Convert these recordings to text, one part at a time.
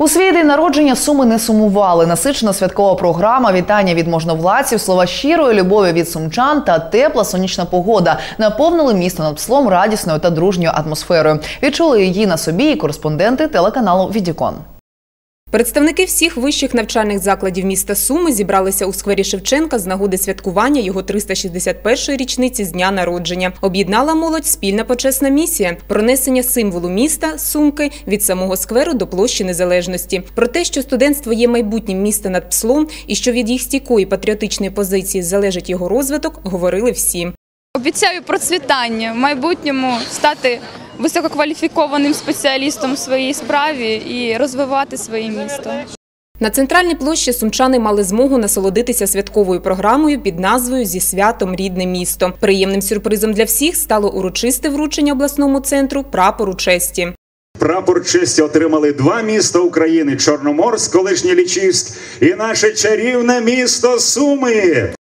У свій день народження суми не сумували. Насичена святкова програма, вітання від можновладців, слова щирої любові від сумчан та тепла сонячна погода наповнили місто над пслом радісною та дружньою атмосферою. Відчули її на собі і кореспонденти телеканалу Відікон. Представники всіх вищих навчальних закладів міста Суми зібралися у сквері Шевченка з нагоди святкування його 361-ї річниці з дня народження. Об'єднала молодь спільна почесна місія пронесення символу міста сумки від самого скверу до площі незалежності. Про те, що студентство є майбутнім міста над пслом і що від їх стійкої патріотичної позиції залежить його розвиток, говорили всі. Обіцяю процвітання в майбутньому стати висококваліфікованим спеціалістом в своїй справі і розвивати своє місто. На центральній площі сумчани мали змогу насолодитися святковою програмою під назвою Зі святом рідне місто. Приємним сюрпризом для всіх стало урочисте вручення обласному центру прапору честі. Прапор честі отримали два міста України: Чорноморськ, колишній Лічівськ і наше чарівне місто Суми.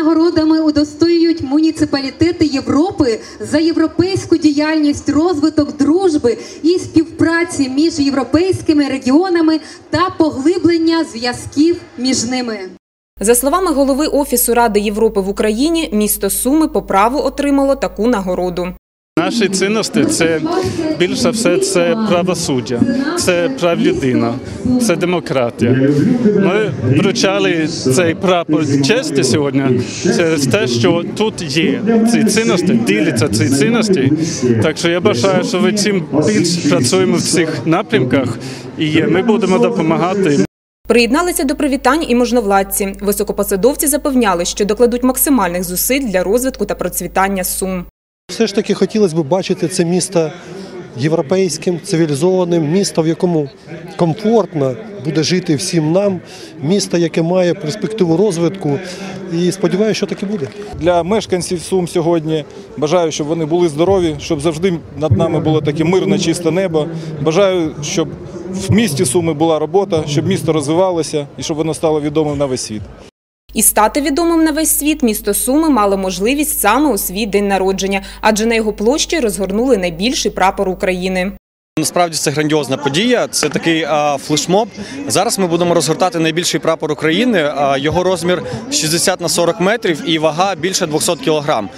Нагородами удостоюють муніципалітети Європи за європейську діяльність, розвиток дружби і співпраці між європейськими регіонами та поглиблення зв'язків між ними. За словами голови Офісу Ради Європи в Україні, місто Суми по праву отримало таку нагороду. Наші цінності це більш за все це правосуддя, це прав людина, це демократія. Ми вручали цей прапор честі сьогодні через те, що тут є ці цінності, діляться ці цінності. Так що я бажаю, що ви чим більше працюємо в цих напрямках, і ми будемо допомагати. Приєдналися до привітань і можновладці. Високопосадовці запевняли, що докладуть максимальних зусиль для розвитку та процвітання Сум. Все ж таки хотілося б бачити це місто європейським, цивілізованим, місто, в якому комфортно буде жити всім нам, місто, яке має перспективу розвитку. І сподіваюся, що так і буде. Для мешканців Сум сьогодні бажаю, щоб вони були здорові, щоб завжди над нами було таке мирне, чисте небо. Бажаю, щоб в місті Суми була робота, щоб місто розвивалося і щоб воно стало відомим на весь світ. І стати відомим на весь світ місто Суми мало можливість саме у свій день народження, адже на його площі розгорнули найбільший прапор України. Насправді це грандіозна подія. Це такий а, флешмоб. Зараз ми будемо розгортати найбільший прапор України. А, його розмір 60 на 40 метрів і вага більше 200 кілограм.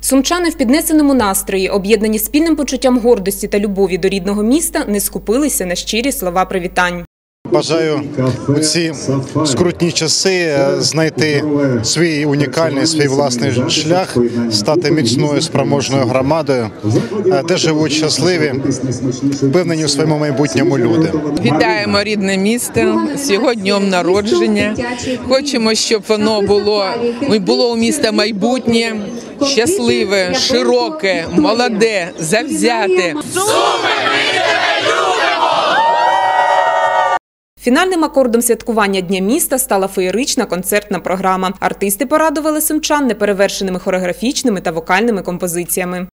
Сумчани в піднесеному настрої, об'єднані спільним почуттям гордості та любові до рідного міста, не скупилися на щирі слова привітань. Бажаю у ці скрутні часи е, знайти свій унікальний, свій власний шлях, стати міцною спроможною громадою, е, де живуть щасливі, впевнені у своєму майбутньому люди. Вітаємо рідне місто з його днем народження. Хочемо, щоб воно було було у міста майбутнє, щасливе, широке, молоде, завзяте. Фінальним акордом святкування Дня міста стала феєрична концертна програма. Артисти порадували сумчан неперевершеними хореографічними та вокальними композиціями.